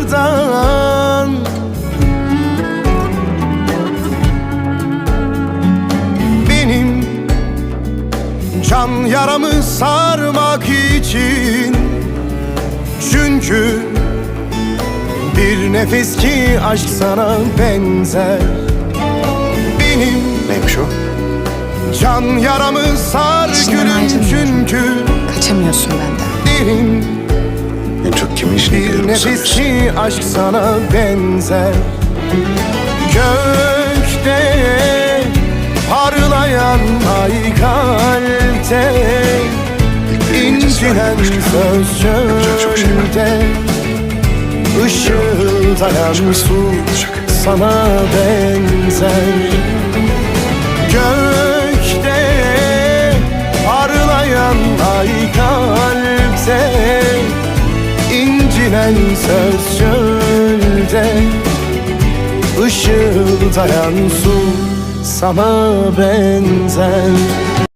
rüzgardan Benim can yaramı sarmak için Çünkü bir nefes ki aşk sana benzer. Benim Neymiş o? can yaramı sar gülüm İşine bir ki aşk sana benzer. Gökte parlayan ay kalpte. İncilen söz şey çölde. Işıldayan su sana benzer İncilen söz çölde Işıldayan su sana benzer